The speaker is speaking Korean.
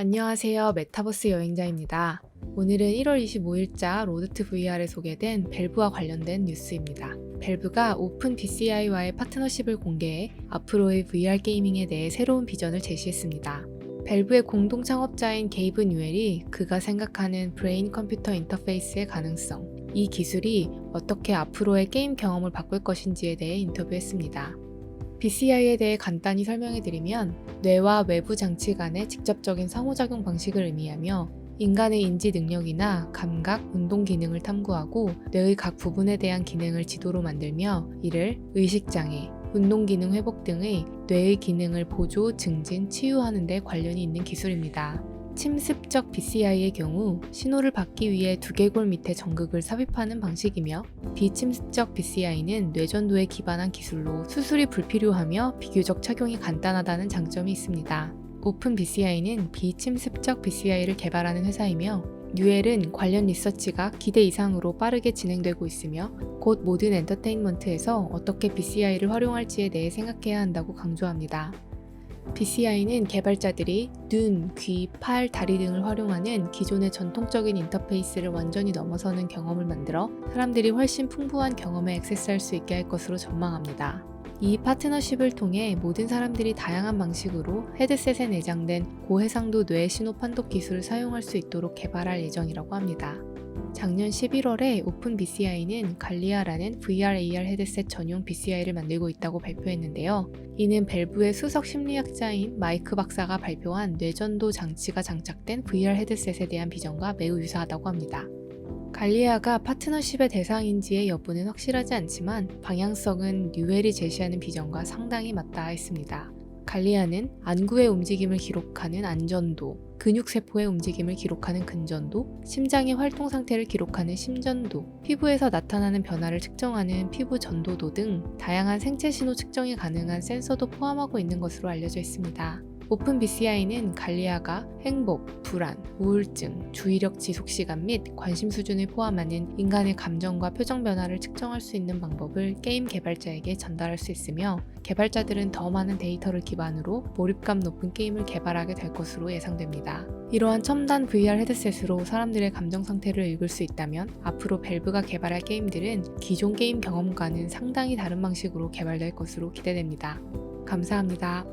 안녕하세요. 메타버스 여행자입니다. 오늘은 1월 25일자 로드트 VR에 소개된 밸브와 관련된 뉴스입니다. 밸브가 오픈 BCI와의 파트너십을 공개해 앞으로의 VR 게이밍에 대해 새로운 비전을 제시했습니다. 밸브의 공동 창업자인 게이브 뉴엘이 그가 생각하는 브레인 컴퓨터 인터페이스의 가능성, 이 기술이 어떻게 앞으로의 게임 경험을 바꿀 것인지에 대해 인터뷰했습니다. BCI에 대해 간단히 설명해 드리면 뇌와 외부 장치 간의 직접적인 상호작용 방식을 의미하며 인간의 인지 능력이나 감각, 운동 기능을 탐구하고 뇌의 각 부분에 대한 기능을 지도로 만들며 이를 의식장애, 운동 기능 회복 등의 뇌의 기능을 보조, 증진, 치유하는 데 관련이 있는 기술입니다. 침습적 BCI의 경우 신호를 받기 위해 두개골 밑에 전극을 삽입하는 방식이며 비침습적 BCI는 뇌전도에 기반한 기술로 수술이 불필요하며 비교적 착용이 간단하다는 장점이 있습니다. 오픈 BCI는 비침습적 BCI를 개발하는 회사이며 뉴엘은 관련 리서치가 기대 이상으로 빠르게 진행되고 있으며 곧 모든 엔터테인먼트에서 어떻게 BCI를 활용할지에 대해 생각해야 한다고 강조합니다. BCI는 개발자들이 눈, 귀, 팔, 다리 등을 활용하는 기존의 전통적인 인터페이스를 완전히 넘어서는 경험을 만들어 사람들이 훨씬 풍부한 경험에 액세스할 수 있게 할 것으로 전망합니다. 이 파트너십을 통해 모든 사람들이 다양한 방식으로 헤드셋에 내장된 고해상도 뇌 신호 판독 기술을 사용할 수 있도록 개발할 예정이라고 합니다. 작년 11월에 오픈 BCI는 갈리아라는 VR AR 헤드셋 전용 BCI를 만들고 있다고 발표했는데요. 이는 밸브의 수석 심리학자인 마이크 박사가 발표한 뇌전도 장치가 장착된 VR 헤드셋에 대한 비전과 매우 유사하다고 합니다. 갈리아가 파트너십의 대상인지의 여부는 확실하지 않지만 방향성은 뉴엘이 제시하는 비전과 상당히 맞닿아 있습니다. 갈리아는 안구의 움직임을 기록하는 안전도, 근육세포의 움직임을 기록하는 근전도, 심장의 활동 상태를 기록하는 심전도, 피부에서 나타나는 변화를 측정하는 피부 전도도 등 다양한 생체 신호 측정이 가능한 센서도 포함하고 있는 것으로 알려져 있습니다. 오픈 BCI는 갈리아가 행복, 불안, 우울증, 주의력 지속 시간 및 관심 수준을 포함하는 인간의 감정과 표정 변화를 측정할 수 있는 방법을 게임 개발자에게 전달할 수 있으며 개발자들은 더 많은 데이터를 기반으로 몰입감 높은 게임을 개발하게 될 것으로 예상됩니다. 이러한 첨단 VR 헤드셋으로 사람들의 감정 상태를 읽을 수 있다면 앞으로 밸브가 개발할 게임들은 기존 게임 경험과는 상당히 다른 방식으로 개발될 것으로 기대됩니다. 감사합니다.